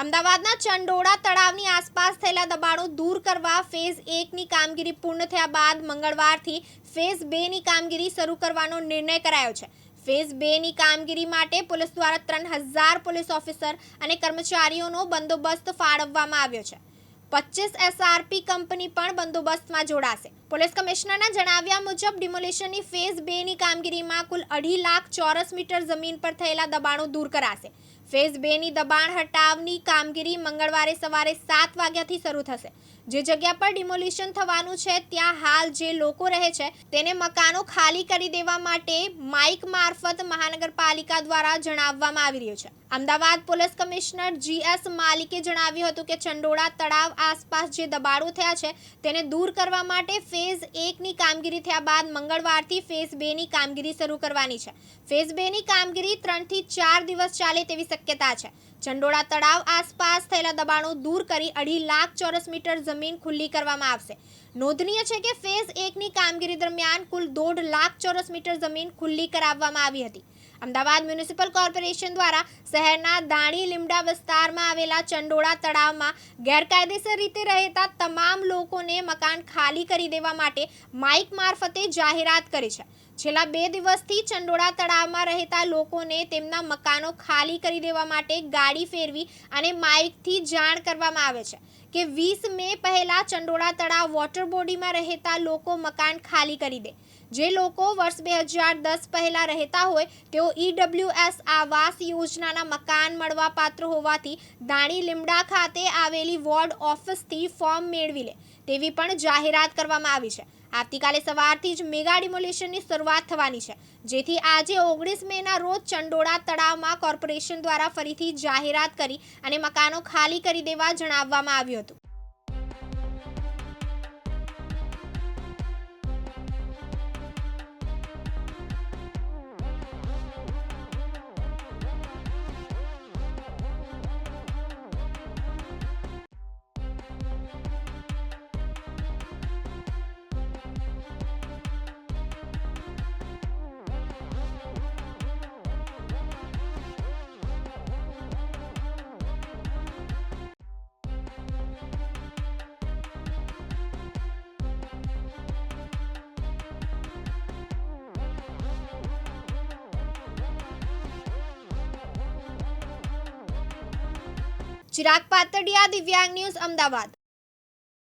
અમદાવાદના ચંડોળા તળાવની આસપાસ થયેલા દબાણો દૂર કરવા ફેઝ એકની કામગીરી પૂર્ણ થયા બાદ મંગળવારથી ફેઝ બેની કામગીરી શરૂ કરવાનો નિર્ણય કરાયો છે. ફેઝ બેની કામગીરી માટે પોલીસ દ્વારા ત્રણ હજાર પોલીસ ઓફિસર અને કર્મચારીઓનો બંદોબસ્ત ફાળવવામાં આવ્યો છે. પચીસ એસઆરપી કંપની પણ બંદોબસ્તમાં જોડાશે. પોલીસ કમિશનરના જણાવ્યા મુજબ ડિમોલિશનની ફેઝ બેની કામગીરીમાં કુલ અઢી લાખ ચોરસ મીટર જમીન પર થયેલા દબાણો દૂર કરાશે. ફેઝ બેની દબાણ હટાવની કામગીરી મંગળવારે સવારે સાત વાગ્યાથી શરૂ થશે. જે જગ્યા પર ડિમોલિશન થવાનું છે, ત્યાં હાલ જે લોકો રહે છે, તેને મકાનો ખાલી કરી દેવા માટે માઇક મારફત મહાનગરપાલિકા દ્વારા જણાવવામાં આવી રહ્યું છે. અમદાવાદ પોલીસ કમિશનર જીએસ માલિકે જણાવ્યું હતું કે ચંડોળા તળાવ આસપાસ જે દબાણો થયા છે, તેને દૂર કરવા માટે ફેઝ એકની કામગીરી થયા બાદ મંગળવારથી ફેઝ બેની કામગીરી શરૂ કરવાની છે. ફેઝ બેની કામગીરી ત્રણથી ચાર દિવસ ચાલે તેવી શક્યતા છે. ચંડોળા તળાવ આસપાસ થયેલા દબાણો દૂર કરી અઢી લાખ ચોરસ મીટર જમીન ખુલ્લી કરવામાં આવશે. નોંધનીય છે કે ફેઝ એકની કામગીરી દરમિયાન કુલ દોઢ લાખ ચોરસ મીટર જમીન ખુલ્લી કરાવવામાં આવી હતી. અમદાવાદ મ્યુનિસિપલ કોર્પોરેશન દ્વારા શહેરના દાણી લીમડા વિસ્તારમાં આવેલા ચંડોળા તળાવમાં ગેરકાયદેસર રીતે રહેતા તમામ લોકોને મકાન ખાલી કરી દેવા માટે માઇક મારફતે જાહેરાત કરી છે. છેલ્લા બે દિવસથી ચંડોળા તળાવમાં રહેતા લોકોને તેમના મકાનો ખાલી કરી દેવા માટે ગાડી ફેરવી અને માઇકથી જાણ કરવામાં આવે છે કે વીસ મે પહેલાં ચંડોળા તળાવ વોટર બોડીમાં રહેતા લોકો મકાન ખાલી કરી દે. જે લોકો વર્ષ બે હજાર દસ પહેલાં રહેતા હોય, તેઓ ઈડબ્લ્યુએસ આવાસ યોજનાના મકાન મળવા પાત્ર હોવાથી દાણી લીમડા ખાતે આવેલી વોર્ડ ઓફિસથી ફોર્મ મેળવી લે. તેવી પણ જાહેરાત કરવામાં આવી છે. આવતીકાલે સવારથી જ મેગા ડિમોલિશનની શરૂઆત થવાની છે. જેથી આજે ઓગણીસ મેના રોજ ચંડોળા તળાવમાં કોર્પોરેશન દ્વારા ફરીથી જાહેરાત કરી અને મકાનો ખાલી કરી દેવા જણાવવામાં આવ્યું હતું. ચિરાગ પાતડિયા દિવ્યાંગ ન્યૂઝ અમદાવાદ.